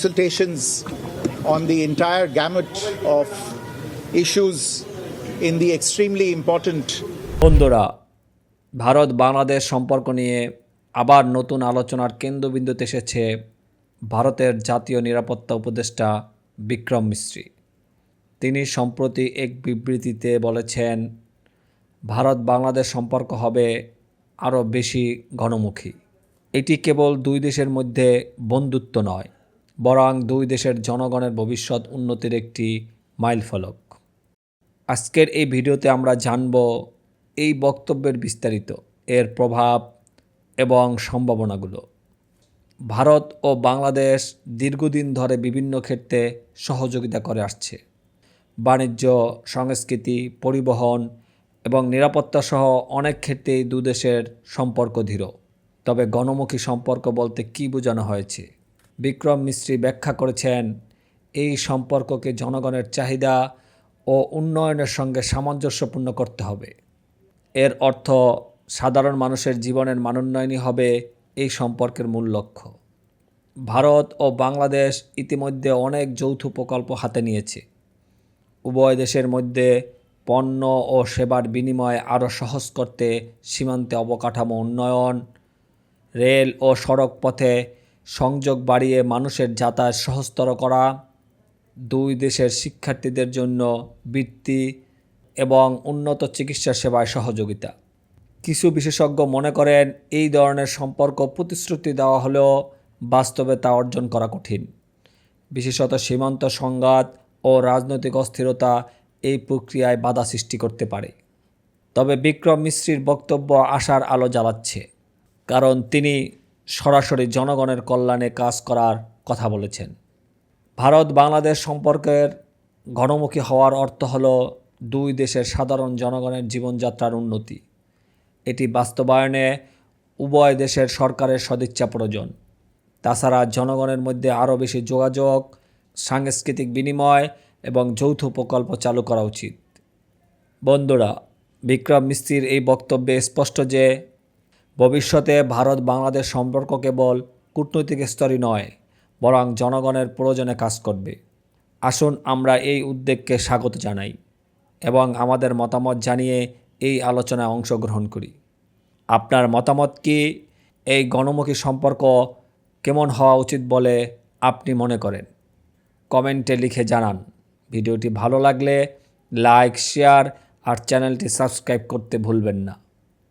consultations on the entire gamut of issues in the extremely important বন্ধুরা, ভারত বাংলাদেশ সম্পর্ক নিয়ে আবার নতুন আলোচনার কেন্দ্রবিন্দুতে এসেছে ভারতের জাতীয় নিরাপত্তা উপদেষ্টা বিক্রম মিস্ত্রি। তিনি সম্প্রতি এক বিবৃতিতে বলেছেন, ভারত বাংলাদেশ সম্পর্ক হবে আরও বেশি ঘনমুখী। এটি কেবল দুই দেশের মধ্যে বন্ধুত্ব নয় বরং দুই দেশের জনগণের ভবিষ্যৎ উন্নতির একটি মাইলফলক। আজকের এই ভিডিওতে আমরা জানব এই বক্তব্যের বিস্তারিত, এর প্রভাব এবং সম্ভাবনাগুলো। ভারত ও বাংলাদেশ দীর্ঘদিন ধরে বিভিন্ন ক্ষেত্রে সহযোগিতা করে আসছে। বাণিজ্য, সংস্কৃতি, পরিবহন এবং নিরাপত্তা সহ অনেক ক্ষেত্রেই দু দেশের সম্পর্ক দৃঢ়। তবে গণমুখী সম্পর্ক বলতে কী বোঝানো হয়েছে? বিক্রম মিস্ত্রি ব্যাখ্যা করেছেন, এই সম্পর্ককে জনগণের চাহিদা ও উন্নয়নের সঙ্গে সামঞ্জস্যপূর্ণ করতে হবে। এর অর্থ, সাধারণ মানুষের জীবনের মানোন্নয়নই হবে এই সম্পর্কের মূল লক্ষ্য। ভারত ও বাংলাদেশ ইতিমধ্যে অনেক যৌথ প্রকল্প হাতে নিয়েছে। উভয় দেশের মধ্যে পণ্য ও সেবার বিনিময় আরও সহজ করতে সীমান্তে অবকাঠামো উন্নয়ন, রেল ও সড়ক পথে সংযোগ বাড়িয়ে মানুষের যাতায়াত সহজতর করা, দুই দেশের শিক্ষার্থীদের জন্য বৃত্তি এবং উন্নত চিকিৎসা সেবায় সহযোগিতা। কিছু বিশেষজ্ঞ মনে করেন, এই ধরনের সম্পর্ক প্রতিশ্রুতি দেওয়া হলেও বাস্তবে তা অর্জন করা কঠিন। বিশেষত সীমান্ত সংঘাত ও রাজনৈতিক অস্থিরতা এই প্রক্রিয়ায় বাধা সৃষ্টি করতে পারে। তবে বিক্রম মিশ্রির বক্তব্য আশার আলো জ্বালাচ্ছে, কারণ তিনি সরাসরি জনগণের কল্যাণে কাজ করার কথা বলেছেন। ভারত বাংলাদেশ সম্পর্কের ঘনমুখী হওয়ার অর্থ হল দুই দেশের সাধারণ জনগণের জীবনযাত্রার উন্নতি। এটি বাস্তবায়নে উভয় দেশের সরকারের সদিচ্ছা প্রয়োজন। তাছাড়া জনগণের মধ্যে আরও বেশি যোগাযোগ, সাংস্কৃতিক বিনিময় এবং যৌথ প্রকল্প চালু করা উচিত। বন্ধুরা, বিক্রম মিস্ত্রির এই বক্তব্যে স্পষ্ট যে ভবিষ্যতে ভারত বাংলাদেশ সম্পর্ক কেবল কূটনৈতিক স্তরই নয়, বরং জনগণের প্রয়োজনে কাজ করবে। আসুন আমরা এই উদ্যোগকে স্বাগত জানাই এবং আমাদের মতামত জানিয়ে এই আলোচনায় অংশগ্রহণ করি। আপনার মতামত কি? এই গণমুখী সম্পর্ক কেমন হওয়া উচিত বলে আপনি মনে করেন? কমেন্টে লিখে জানান। ভিডিওটি ভালো লাগলে লাইক, শেয়ার আর চ্যানেলটি সাবস্ক্রাইব করতে ভুলবেন না।